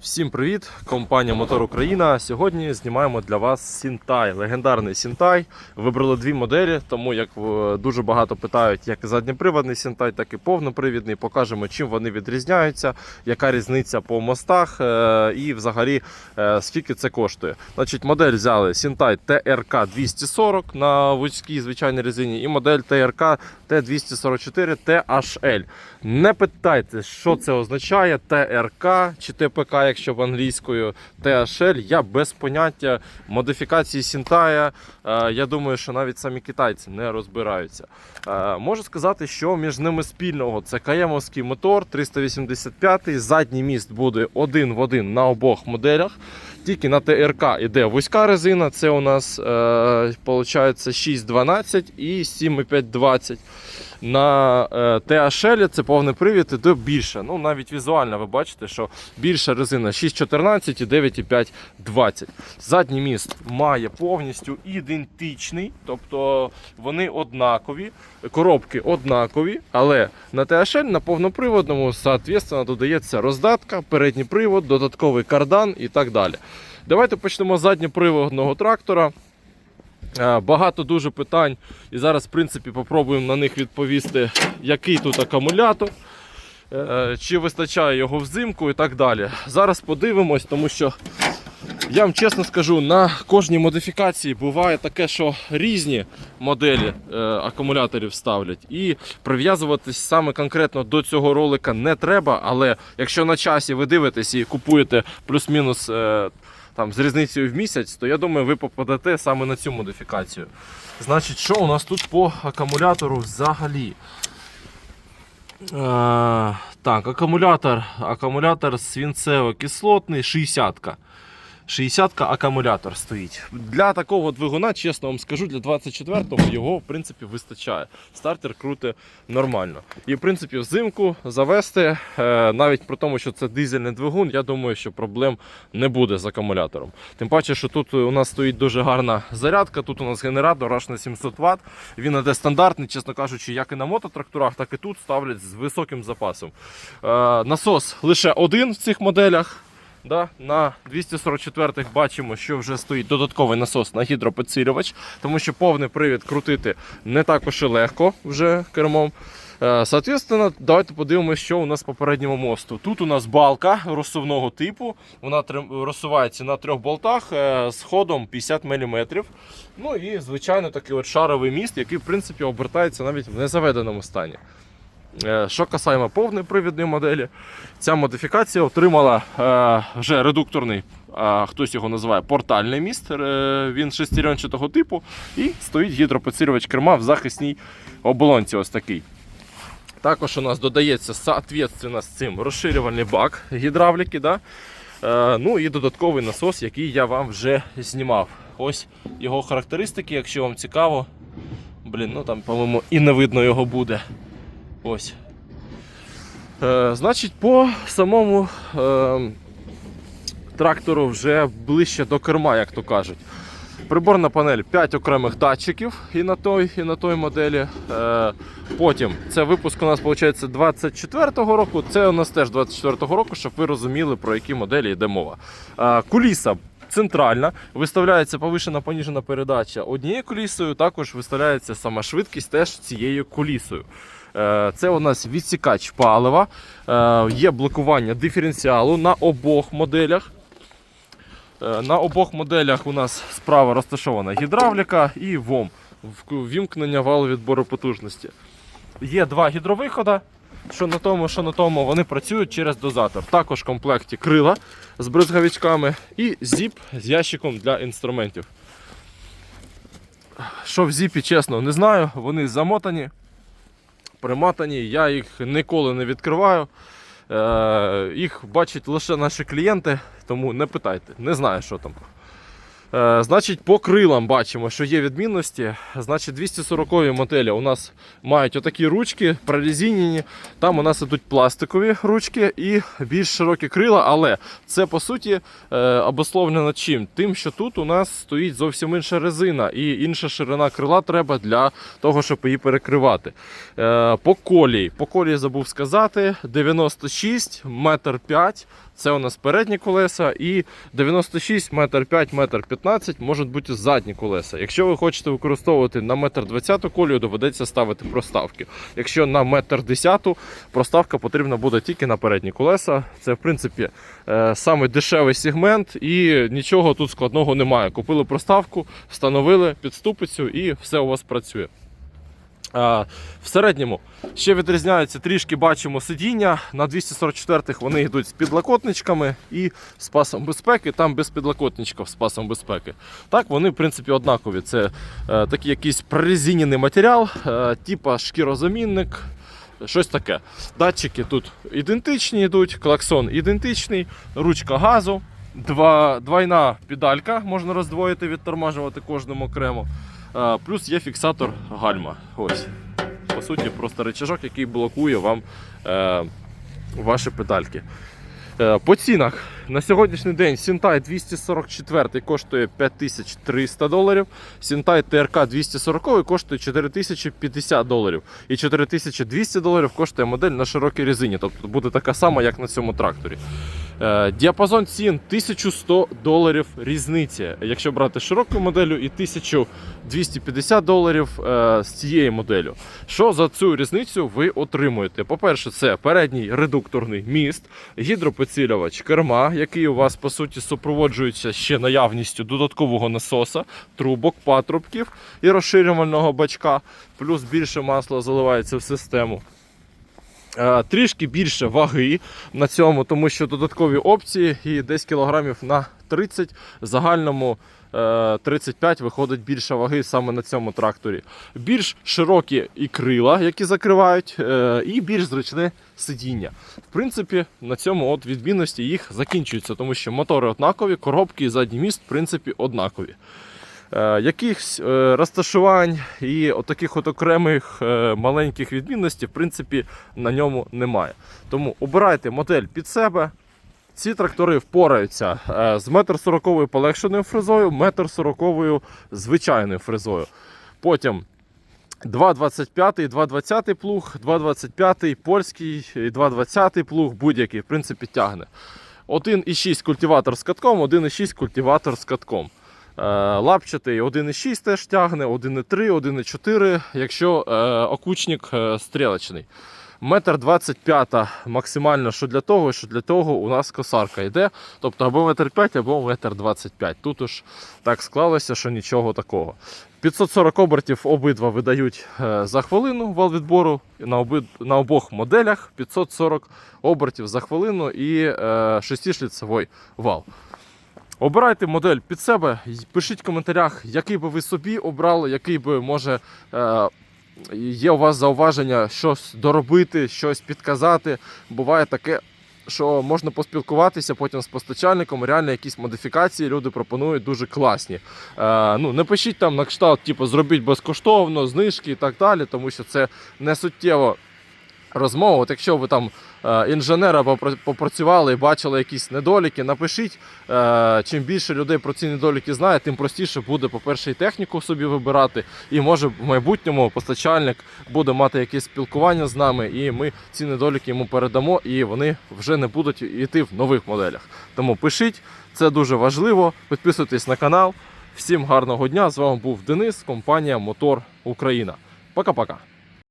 Всім привіт! Компанія Мотор Україна. Сьогодні знімаємо для вас Сінтай, легендарний Сінтай. Вибрали дві моделі, тому як е, дуже багато питають, як задньоприводний Сінтай, так і повнопривідний. Покажемо, чим вони відрізняються, яка різниця по мостах е, і взагалі е, скільки це коштує. Значить, модель взяли Сінтай ТРК 240 на вузькій звичайній резині і модель ТРК Т244 THL. Не питайте, що це означає ТРК чи ТПК, якщо в англійською THL. Я без поняття модифікації Сінтая. е, Я думаю, що навіть самі китайці не розбираються. Е, Можу сказати, що між ними спільного це каємовський мотор 385. Задній міст буде один в один на обох моделях. Тільки на ТРК іде вузька резина, це у нас е, виходить 6,12 і 7,520. На е, THL це повний привід іде більше. Ну, навіть візуально ви бачите, що більша резина 6,14 і 9,520. Задній міст має повністю ідентичний, тобто вони однакові, коробки однакові, але на THL на повноприводному, соответственно, додається роздатка, передній привод, додатковий кардан і так далі. Давайте почнемо з задньоприводного трактора. Е, Багато дуже питань, і зараз, в принципі, попробуємо на них відповісти, який тут акумулятор, е, чи вистачає його взимку і так далі. Зараз подивимось, тому що я вам чесно скажу, на кожній модифікації буває таке, що різні моделі е, акумуляторів ставлять. І прив'язуватись саме конкретно до цього ролика не треба. Але якщо на часі ви дивитесь і купуєте плюс-мінус. Там з різницею в місяць, то я думаю, ви попадете саме на цю модифікацію. Значить, що у нас тут по акумулятору взагалі? Е, так, акумулятор, акумулятор свінцево-кислотний 60-ка. 60-ка акумулятор стоїть. Для такого двигуна, чесно вам скажу, для 24-го його в принципі вистачає. Стартер крути нормально. І в принципі взимку завести, е, навіть при тому, що це дизельний двигун, я думаю, що проблем не буде з акумулятором. Тим паче, що тут у нас стоїть дуже гарна зарядка. Тут у нас генератор аж на 700 Вт. Він іде стандартний, чесно кажучи, як і на мототракторах, так і тут ставлять з високим запасом. Е, Насос лише один в цих моделях. Да, на 244-х бачимо, що вже стоїть додатковий насос на гідропідсилювач, тому що повний привід крутити не також і легко вже кермом. Е, Соответственно, давайте подивимося, що у нас по передньому мосту. Тут у нас балка розсувного типу. Вона розсувається на трьох болтах е, з ходом 50 мм. Ну і звичайно такий от шаровий міст, який в принципі обертається навіть в незаведеному стані. Е, Що касаємо повної привідної моделі, ця модифікація отримала е, вже редукторний, е, хтось його називає портальний міст. Він шестеренчатого типу і стоїть гідропідсилювач керма в захисній оболонці. Ось такий. Також у нас додається соответственно, з цим розширювальний бак гідравліки. Да? Ну і додатковий насос, який я вам вже знімав. Ось його характеристики, якщо вам цікаво. Блін, ну там, по-моєму, і не видно його буде. Ось. Е, значить, по самому е, трактору вже ближче до керма, як то кажуть. Приборна панель 5 окремих датчиків і на той, і на той моделі. Е, потім це випуск у нас виходить 24-го року. Це у нас теж 24-го року, щоб ви розуміли, про які моделі йде мова. Е, куліса центральна, виставляється повишена поніжена передача однією колісою, також виставляється сама швидкість теж цією колісою. Е, Це у нас відсікач палива, е, є блокування диференціалу на обох моделях. Е, На обох моделях у нас справа розташована гідравліка і ВОМ вімкнення валу відбору потужності. Є два гідровиходи. Що на тому, що на тому, вони працюють через дозатор. Також в комплекті крила з бризгавичками і зіп з ящиком для інструментів. Що в зіпі, чесно, не знаю. Вони замотані, приматані. Я їх ніколи не відкриваю. Е, їх бачать лише наші клієнти, тому не питайте, не знаю, що там. Е, значить, по крилам бачимо, що є відмінності. Значить, 240 моделі у нас мають отакі ручки прорезинені. Там у нас ідуть пластикові ручки і більш широкі крила, але це по суті е, обусловлено чим? Тим, що тут у нас стоїть зовсім інша резина і інша ширина крила треба для того, щоб її перекривати. Е, по колії, по колії забув сказати, 96 метр 5 Це у нас передні колеса і 96, метр 5, метр 15 можуть бути задні колеса. Якщо ви хочете використовувати на метр 20 колію, доведеться ставити проставки. Якщо на метр 10, проставка потрібна буде тільки на передні колеса. Це в принципі е, саме дешевий сегмент і нічого тут складного немає. Купили проставку, встановили підступицю і все у вас працює. А, в середньому ще відрізняються трішки бачимо сидіння. На 244-х вони йдуть з підлокотничками і з пасом безпеки, там без підлокотничків з пасом безпеки. Так, вони в принципі однакові. Це е, такий якийсь прорезинений матеріал, е, типа шкірозамінник. Щось таке. Датчики тут ідентичні йдуть, клаксон ідентичний, ручка газу, два, двойна педалька, можна роздвоїти, відтормажувати кожному окремо. Е, Плюс є фіксатор гальма. Ось. По суті, просто речажок, який блокує вам е, ваші педальки. Е, по цінах на сьогоднішній день Сінтай 244 коштує 5300 доларів. Сінтай ТРК 240 коштує 4050 доларів. І 4200 доларів коштує модель на широкій резині. Тобто буде така сама, як на цьому тракторі. Е, Діапазон цін 1100 доларів різниці. Якщо брати широку моделю, і 1250 доларів е, з цією моделлю. Що за цю різницю ви отримуєте? По-перше, це передній редукторний міст, гідропоцілювач керма, який у вас по суті супроводжується ще наявністю додаткового насоса, трубок, патрубків і розширювального бачка, плюс більше масла заливається в систему. Е, Трішки більше ваги на цьому, тому що додаткові опції і десь кілограмів на 30 в загальному е, 35 виходить більше ваги саме на цьому тракторі. Більш широкі і крила, які закривають, е, і більш зручне сидіння. В принципі, на цьому от відмінності їх закінчуються, тому що мотори однакові, коробки і задній міст в принципі однакові. Е, якихось е, розташувань і от таких от окремих е, маленьких відмінностей, в принципі, на ньому немає. Тому обирайте модель під себе. Ці трактори впораються з 1,40 м полегшеною фрезою, 1,40 м звичайною фрезою. Потім 2,25, 2,20 плуг, 2,25 польський, і 2,20 плуг, будь-який, в принципі, тягне. 1,6 культиватор з катком, 1,6 культиватор з катком. Е, Лапчатий 1,6 теж тягне, 1,3, 1,4, якщо е, окучник е, стрілочний. Метр 25 максимально, що для того, що для того у нас косарка йде. Тобто або метр 5, або метр 25. Тут уж так склалося, що нічого такого. 540 обертів обидва видають за хвилину вал відбору на, оби, на обох моделях 540 обертів за хвилину і 6-шліцевий вал. Обирайте модель під себе, пишіть в коментарях, який би ви собі обрали, який би може е, є у вас зауваження, щось доробити, щось підказати. Буває таке, що можна поспілкуватися потім з постачальником, реально якісь модифікації люди пропонують дуже класні. Е, ну, не пишіть там на кшталт, типу, зробіть безкоштовно, знижки і так далі, тому що це не суттєво розмова. От якщо ви там е, інженера попра- попрацювали і бачили якісь недоліки, напишіть. Е, чим більше людей про ці недоліки знає, тим простіше буде, по-перше, і техніку собі вибирати. І може в майбутньому постачальник буде мати якесь спілкування з нами, і ми ці недоліки йому передамо, і вони вже не будуть йти в нових моделях. Тому пишіть, це дуже важливо. Підписуйтесь на канал. Всім гарного дня! З вами був Денис, компанія Мотор Україна. Пока-пока.